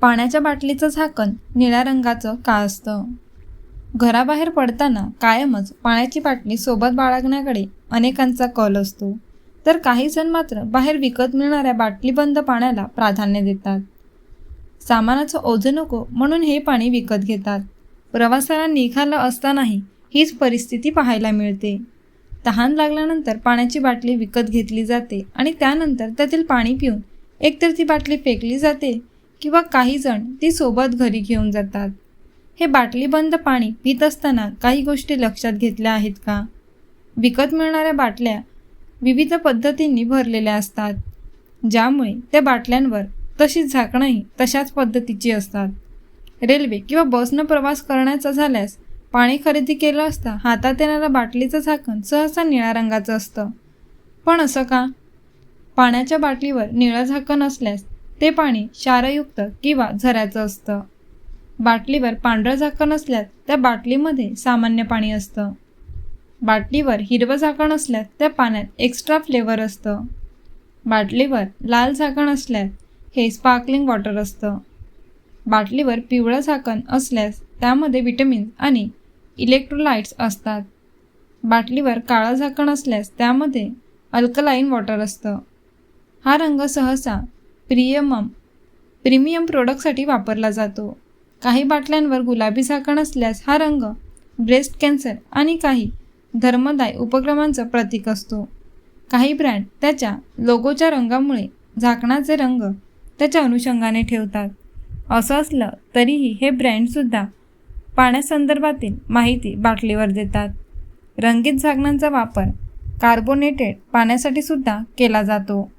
पाण्याच्या बाटलीचं झाकण निळ्या रंगाचं का असतं? घराबाहेर पडताना कायमच पाण्याची बाटली सोबत बाळगण्याकडे अनेकांचा कल असतो. तर काही जण मात्र बाहेर विकत मिळणाऱ्या बाटलीबंद पाण्याला प्राधान्य देतात. सामानाचं ओझं नको म्हणून हे पाणी विकत घेतात. प्रवासाला निघालं असतानाही हीच परिस्थिती पाहायला मिळते. तहान लागल्यानंतर पाण्याची बाटली विकत घेतली जाते आणि त्यानंतर त्यातील पाणी पिऊन एकतर ती बाटली फेकली जाते किंवा काही जण ती सोबत घरी घेऊन जातात. हे बाटलीबंद पाणी पित असताना काही गोष्टी लक्षात घेतल्या आहेत का? विकत मिळणाऱ्या बाटल्या विविध पद्धतींनी भरलेल्या असतात ज्यामुळे त्या बाटल्यांवर तशी झाकणंही तशाच पद्धतीची असतात. रेल्वे किंवा बसनं प्रवास करण्याचा झाल्यास पाणी खरेदी केलं असता हातात येणारं बाटलीचं झाकण सहसा निळ्या रंगाचं असतं. पण असं का? पाण्याच्या बाटलीवर निळं झाकण असल्यास ते पाणी क्षारयुक्त किंवा झऱ्याचं असतं. बाटलीवर पांढरं झाकण असल्यास त्या बाटलीमध्ये सामान्य पाणी असतं. बाटलीवर हिरवं झाकण असल्यास त्या पाण्यात एक्स्ट्रा फ्लेवर असतं. बाटलीवर लाल झाकण असल्यास हे स्पार्कलिंग वॉटर असतं. बाटलीवर पिवळं झाकण असल्यास त्यामध्ये विटॅमिन्स आणि इलेक्ट्रोलाइट्स असतात. बाटलीवर काळं झाकण असल्यास त्यामध्ये अल्कलाईन वॉटर असतं. हा रंग सहसा प्रियमम प्रीमियम प्रोडक्टसाठी वापरला जातो. काही बाटल्यांवर गुलाबी झाकण असल्यास हा रंग ब्रेस्ट कॅन्सर आणि काही धर्मदाय उपक्रमांचं प्रतीक असतो. काही ब्रँड त्याच्या लोगोच्या रंगामुळे झाकणाचे रंग त्याच्या अनुषंगाने ठेवतात. असं असलं तरीही हे ब्रँडसुद्धा पाण्यासंदर्भातील माहिती बाटलीवर देतात. रंगीत झाकणांचा वापर कार्बोनेटेड पाण्यासाठी सुद्धा केला जातो.